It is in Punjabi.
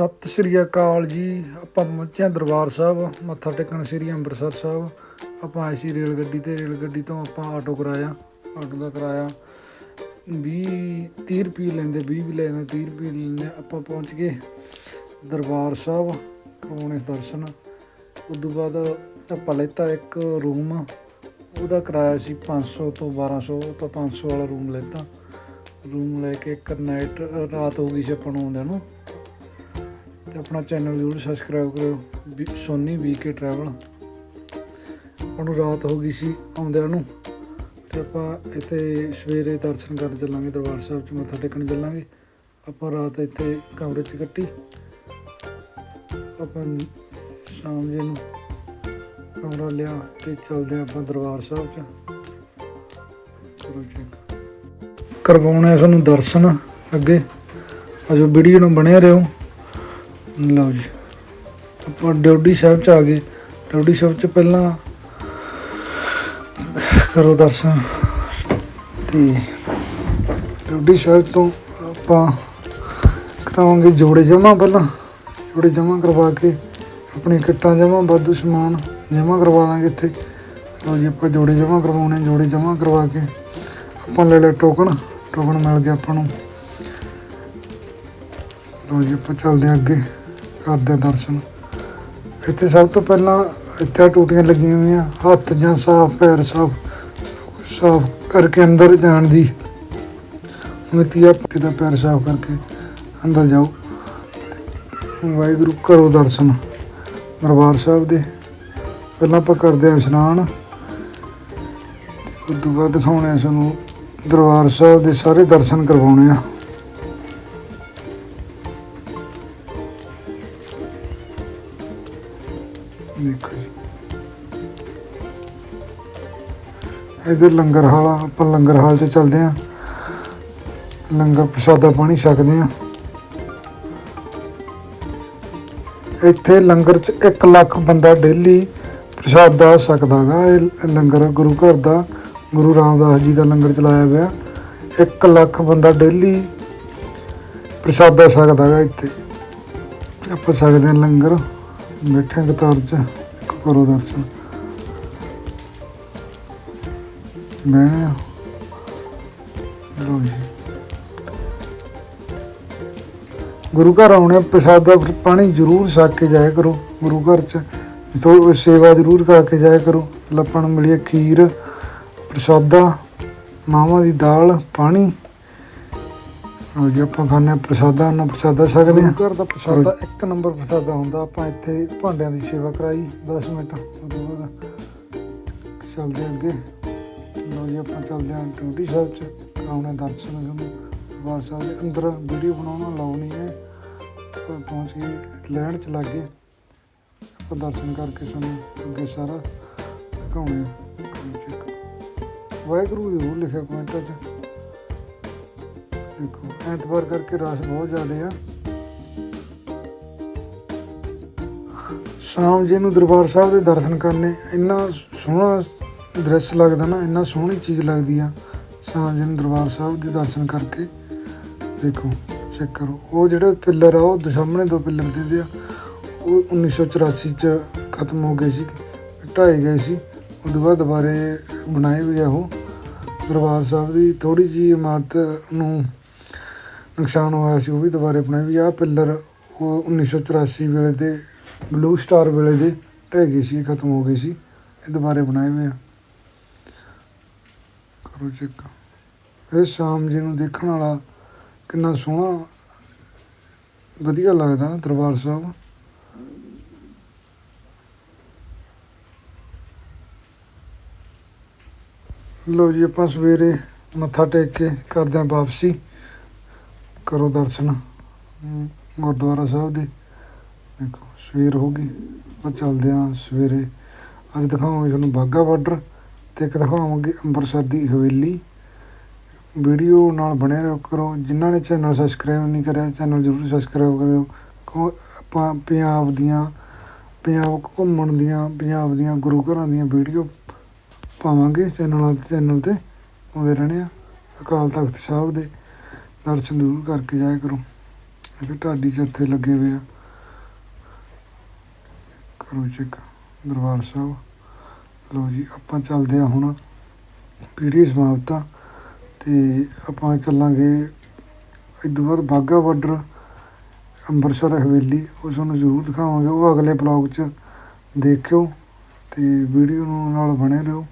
ਸਤਿ ਸ੍ਰੀ ਅਕਾਲ ਜੀ। ਆਪਾਂ ਪਹੁੰਚੇ ਦਰਬਾਰ ਸਾਹਿਬ, ਮੱਥਾ ਟੇਕਣ ਸ੍ਰੀ ਅੰਮ੍ਰਿਤਸਰ ਸਾਹਿਬ। ਆਪਾਂ ਆਏ ਸੀ ਰੇਲ ਗੱਡੀ ਤੇ ਰੇਲ ਗੱਡੀ ਤੋਂ ਆਪਾਂ ਆਟੋ ਕਰਾਇਆ, ਆਟੋ ਦਾ ਕਰਾਇਆ। 20 30 ਰੁਪਏ ਲੈਂਦੇ 20 ਵੀ ਲੈਂਦੇ 30 ਰੁਪਏ ਲੈਂਦੇ, ਆਪਾਂ ਪਹੁੰਚ ਗਏ ਦਰਬਾਰ ਸਾਹਿਬ ਕਰਵਾਉਣੇ ਦਰਸ਼ਨ। ਉਸ ਤੋਂ ਬਾਅਦ ਆਪਾਂ ਲੈਤਾ ਇੱਕ ਰੂਮ, ਉਹਦਾ ਕਿਰਾਇਆ ਸੀ 500 ਤੋਂ 1200 ਤੋਂ 500 ਵਾਲਾ ਰੂਮ ਲੈਤਾ। ਰੂਮ ਲੈ ਕੇ ਇੱਕ ਨਾਈਟ ਰਾਤ ਹੋ ਗਈ ਸੀ ਆਪਾਂ ਨੂੰ ਆਉਂਦਿਆਂ ਨੂੰ। ਤੇ ਆਪਣਾ ਚੈਨਲ ਜ਼ਰੂਰ ਸਬਸਕ੍ਰਾਈਬ ਕਰਿਓ। ਵੀ ਸੋਨੀ ਵੀਕੇ ਟਰੈਵਲ ਉਹਨੂੰ ਰਾਤ ਹੋ ਗਈ ਸੀ ਆਉਂਦਿਆਂ ਨੂੰ। ਤੇ ਆਪਾਂ ਇੱਥੇ ਸਵੇਰੇ ਦਰਸ਼ਨ ਕਰਨ ਚੱਲਾਂਗੇ ਦਰਬਾਰ ਸਾਹਿਬ ਚ, ਮੱਥਾ ਟੇਕਣ ਚੱਲਾਂਗੇ। ਆਪਾਂ ਰਾਤ ਇੱਥੇ ਕਮਰੇ 'ਚ ਕੱਟੀ ਆਪਾਂ ਸ਼ਾਮ ਜੇ ਨੂੰ ਕਮਰਾ ਲਿਆ ਤੇ ਚੱਲਦੇ ਹਾਂ ਆਪਾਂ ਦਰਬਾਰ ਸਾਹਿਬ ਚ। ਚਲੋ ਚੈੱਕ ਕਰਵਾਉਣੇ ਤੁਹਾਨੂੰ ਦਰਸ਼ਨ ਅੱਗੇ। ਅਜੋ ਵੀਡੀਓ ਨੂੰ ਬਣਿਆ ਰਹੋ। ਲਓ ਜੀ। ਆਪਾਂ ਡਿਊਟੀ ਸਾਹਿਬ ਚ ਆ ਗਏ। ਡਿਊਟੀ ਸਾਹਿਬ ਚ ਪਹਿਲਾਂ ਕਰੋ ਦਰਸ਼ਨ। ਤੇ ਡਿਊਟੀ ਸਾਹਿਬ ਤੋਂ ਆਪਾਂ ਕਰਾਵਾਂਗੇ ਜੋੜੇ ਜਮਾ ਪਹਿਲਾਂ। ਜੋੜੇ ਜਮਾ ਕਰਵਾ ਕੇ ਆਪਣੀ ਕਿੱਟਾਂ ਜਮਾ ਵਾਧੂ ਸਮਾਨ ਜਮਾ ਕਰਵਾ ਦਾਂਗੇ ਇੱਥੇ। ਲਓ ਜੀ, ਆਪਾਂ ਜੋੜੇ ਜਮਾ ਕਰਵਾਉਣੇ ਜੋੜੇ ਜਮਾ ਕਰਵਾ ਕੇ ਆਪਾਂ ਲੈ ਲਿਆ ਟੋਕਨ। ਟੋਕਨ ਮਿਲ ਗਿਆ ਆਪਾਂ ਨੂੰ। ਲਓ ਜੀ, ਆਪਾਂ ਚੱਲਦੇ ਹਾਂ ਅੱਗੇ। ਕਰਦੇ ਹਾਂ ਦਰਸ਼ਨ। ਇੱਥੇ ਸਭ ਤੋਂ ਪਹਿਲਾਂ ਇੱਥੇ ਟੂਟੀਆਂ ਲੱਗੀਆਂ ਹੋਈਆਂ, ਹੱਥ ਜਾਂ ਸਾਫ਼, ਪੈਰ ਸਾਫ਼ ਸਾਫ਼ ਕਰਕੇ ਅੰਦਰ ਜਾਣ ਦੀ। ਮਿਤੀ ਪੱਕੇ ਦਾ ਪੈਰ ਸਾਫ਼ ਕਰਕੇ ਅੰਦਰ ਜਾਓ। ਵਾਹਿਗੁਰੂ ਕਰੋ ਦਰਸ਼ਨ, ਦਰਬਾਰ ਸਾਹਿਬ ਦੇ। ਪਹਿਲਾਂ ਆਪਾਂ ਕਰਦੇ ਹਾਂ ਇਸ਼ਨਾਨ। ਉਸ ਤੋਂ ਬਾਅਦ ਦਿਖਾਉਣੇ ਆ ਸਾਨੂੰ ਦਰਬਾਰ ਸਾਹਿਬ ਦੇ ਸਾਰੇ ਦਰਸ਼ਨ ਕਰਵਾਉਣੇ ਆ। ਦੇਖੋ ਜੀ ਇਧਰ ਲੰਗਰ ਹਾਲ ਆ, ਆਪਾਂ ਲੰਗਰ ਹਾਲ 'ਚ ਚੱਲਦੇ ਆ ਲੰਗਰ ਪ੍ਰਸ਼ਾਦਾ ਪਾਣੀ ਛਕਦੇ ਆ ਇੱਥੇ ਲੰਗਰ 'ਚ 1 ਲੱਖ ਬੰਦਾ ਡੇਲੀ ਪ੍ਰਸ਼ਾਦਾ ਛਕਦਾਗਾ ਇਹ ਲੰਗਰ ਗੁਰੂ ਘਰ ਦਾ, ਗੁਰੂ ਰਾਮਦਾਸ ਜੀ ਦਾ ਲੰਗਰ ਚਲਾਇਆ ਹੋਇਆ। 1 ਲੱਖ ਬੰਦਾ ਡੇਲੀ ਪ੍ਰਸ਼ਾਦਾ ਛਕਦਾਗਾ ਇੱਥੇ। ਆਪਾਂ ਸਕਦੇ ਹਾਂ ਲੰਗਰ। ਬੈਠੇ ਕਤਾਰ 'ਚ ਕਰੋ ਦਰਸ਼ਨ ਬਹਿਣੇ ਆ ਜੀ। ਗੁਰੂ ਘਰ ਆਉਣੇ, ਪ੍ਰਸਾਦਾ ਪਾਣੀ ਜ਼ਰੂਰ ਛਕ ਕੇ ਜਾਇਆ ਕਰੋ। ਗੁਰੂ ਘਰ 'ਚ ਥੋੜੀ ਸੇਵਾ ਜ਼ਰੂਰ ਕਰਕੇ ਜਾਇਆ ਕਰੋ। ਲੱਪਣ ਮਿਲੀ ਖੀਰ, ਪ੍ਰਸਾਦਾ, ਮਾਵਾਂ ਦੀ ਦਾਲ, ਪਾਣੀ। ਉਹ ਜੀ ਆਪਾਂ ਖਾਣੇ ਪ੍ਰਸਾਦਾ ਨਾ ਪ੍ਰਸਾਦਾ ਛਕਦੇ ਆ ਘਰ ਦਾ ਪ੍ਰਸਾਦਾ ਇੱਕ ਨੰਬਰ ਪ੍ਰਸਾਦਾ ਹੁੰਦਾ, ਆਪਾਂ ਇੱਥੇ ਭਾਂਡਿਆਂ ਦੀ ਸੇਵਾ ਕਰਾਈ 10 ਮਿੰਟ ਉਸ ਤੋਂ ਬਾਅਦ ਚੱਲਦੇ ਹਾਂ ਅੱਗੇ। ਲਓ ਜੀ, ਆਪਾਂ ਚੱਲਦੇ ਹਾਂ ਡਿਊਟੀ ਸਾਹਿਬ ਚ, ਕਰਾਉਣੇ ਦਰਸ਼ਨ ਤੁਹਾਨੂੰ। ਦਰਬਾਰ ਸਾਹਿਬ ਦੇ ਅੰਦਰ ਵੀਡੀਓ ਬਣਾਉਣਾ ਲਾਉ ਨਹੀਂ ਹੈ ਆਪਾਂ ਪਹੁੰਚ ਕੇ ਲੈਣ ਚ ਲੱਗ ਗਏ। ਆਪਾਂ ਦਰਸ਼ਨ ਕਰਕੇ ਸਾਨੂੰ ਅੱਗੇ ਸਾਰਾ ਦਿਖਾਉਣੇ ਆ ਕਰੋ check। ਲਿਖਿਆ ਕਮੈਂਟਾਂ 'ਚ। ਦੇਖੋ, ਐਤਵਾਰ ਕਰਕੇ ਰਸ਼ ਬਹੁਤ ਜ਼ਿਆਦਾ ਆ। ਸ਼ਾਮ ਜੀ ਨੂੰ ਦਰਬਾਰ ਸਾਹਿਬ ਦੇ ਦਰਸ਼ਨ ਕਰਨੇ, ਇੰਨਾ ਸੋਹਣਾ ਦ੍ਰਿਸ਼ ਲੱਗਦਾ ਨਾ, ਇੰਨਾ ਸੋਹਣੀ ਚੀਜ਼ ਲੱਗਦੀ ਆ, ਸ਼ਾਮ ਜੀ ਨੂੰ ਦਰਬਾਰ ਸਾਹਿਬ ਦੇ ਦਰਸ਼ਨ ਕਰਕੇ। ਦੇਖੋ ਚੈੱਕ ਕਰੋ। ਉਹ ਜਿਹੜੇ ਪਿੱਲਰ ਆ, ਉਹ ਸਾਹਮਣੇ ਦੋ ਪਿੱਲਰ ਦਿੰਦੇ ਆ। ਉਹ 1984 ਚ ਖਤਮ ਹੋ ਗਏ ਸੀ, ਢਾਏ ਗਏ ਸੀ। ਉਸ ਤੋਂ ਬਾਅਦ ਦੁਬਾਰੇ ਬਣਾਏ ਵੀ ਆ ਉਹ। ਦਰਬਾਰ ਸਾਹਿਬ ਦੀ ਥੋੜੀ ਜੀ ਇਮਾਰਤ ਨੂੰ ਨੁਕਸਾਨ ਹੋਇਆ ਸੀ, ਉਹ ਵੀ ਦੁਬਾਰੇ ਬਣਾਏ ਵੀ ਆਹ ਪਿੱਲਰ ਉਹ 1984 ਵੇਲੇ ਦੇ ਬਲੂ ਸਟਾਰ ਵੇਲੇ ਦੇ ਢਹਿ ਗਏ ਸੀ, ਖਤਮ ਹੋ ਗਏ ਸੀ, ਇਹ ਦੁਬਾਰੇ ਬਣਾਏ ਹੋਏ ਆ। ਕਰੋ ਚੈੱਕ ਇਹ ਸ਼ਾਮ ਜੀ ਨੂੰ ਦੇਖਣ ਵਾਲਾ ਕਿੰਨਾ ਸੋਹਣਾ, ਵਧੀਆ ਲੱਗਦਾ ਦਰਬਾਰ ਸਾਹਿਬ। ਲੋ ਜੀ, ਆਪਾਂ ਸਵੇਰੇ ਮੱਥਾ ਟੇਕ ਕੇ ਕਰਦੇ ਹਾਂ ਵਾਪਸੀ। ਕਰੋ ਦਰਸ਼ਨ। ਗੁਰਦੁਆਰਾ ਸਾਹਿਬ ਦੇ। ਦੇਖੋ ਸਵੇਰ ਹੋ ਗਈ। ਆਪਾਂ ਚੱਲਦੇ ਹਾਂ ਸਵੇਰੇ। ਅੱਜ ਦਿਖਾਵਾਂਗੇ ਤੁਹਾਨੂੰ ਬਾਗਾ ਬਾਰਡਰ ਤੇ ਇੱਕ ਦਿਖਾਵਾਂਗੇ ਅੰਮ੍ਰਿਤਸਰ ਦੀ ਹਵੇਲੀ। ਵੀਡੀਓ ਨਾਲ ਬਣੇ ਰਹੋ ਕਰੋ। ਜਿਨ੍ਹਾਂ ਨੇ ਚੈਨਲ ਸਬਸਕ੍ਰਾਈਬ ਨਹੀਂ ਕਰਿਆ ਚੈਨਲ ਜ਼ਰੂਰ ਸਬਸਕ੍ਰਾਈਬ ਕਰਿਓ। ਕੋ ਆਪਾਂ ਪੰਜਾਬ ਦੀਆਂ ਪੰਜਾਬ ਘੁੰਮਣ ਦੀਆਂ ਪੰਜਾਬ ਦੀਆਂ ਗੁਰੂ ਘਰਾਂ ਦੀਆਂ ਵੀਡੀਓ ਪਾਵਾਂਗੇ ਚੈਨਲਾਂ ਤੇ ਚੈਨਲ ਤੇ। ਆਉਂਦੇ ਰਹਿਣੇ ਆ ਅਕਾਲ ਤਖਤ ਸਾਹਿਬ ਦੇ। ਦਰਸ਼ਨ ਜ਼ਰੂਰ ਕਰਕੇ ਜਾਇਆ ਕਰੋ। ਇਹਦੇ ਢਾਡੀ ਜੱਥੇ ਲੱਗੇ ਹੋਏ ਆ। ਕਰੋ ਚੈੱਕ ਦਰਬਾਰ ਸਾਹਿਬ। ਲਓ ਜੀ, ਆਪਾਂ ਚੱਲਦੇ ਆ ਹੁਣ ਪੀੜੀ ਸਮਾਪਤ ਆ। ਤੇ ਆਪਾਂ ਚੱਲਾਂਗੇ ਇਦੋਂ ਬਾਅਦ ਬਾਘਾ ਬਾਰਡਰ, ਅੰਮ੍ਰਿਤਸਰ ਹਵੇਲੀ, ਉਹ ਤੁਹਾਨੂੰ ਜ਼ਰੂਰ ਦਿਖਾਵਾਂਗੇ। ਉਹ ਅਗਲੇ ਬਲੌਗ 'ਚ ਦੇਖਿਓ ਤੇ ਵੀਡੀਓ ਨੂੰ ਨਾਲ ਬਣੇ ਰਹੋ।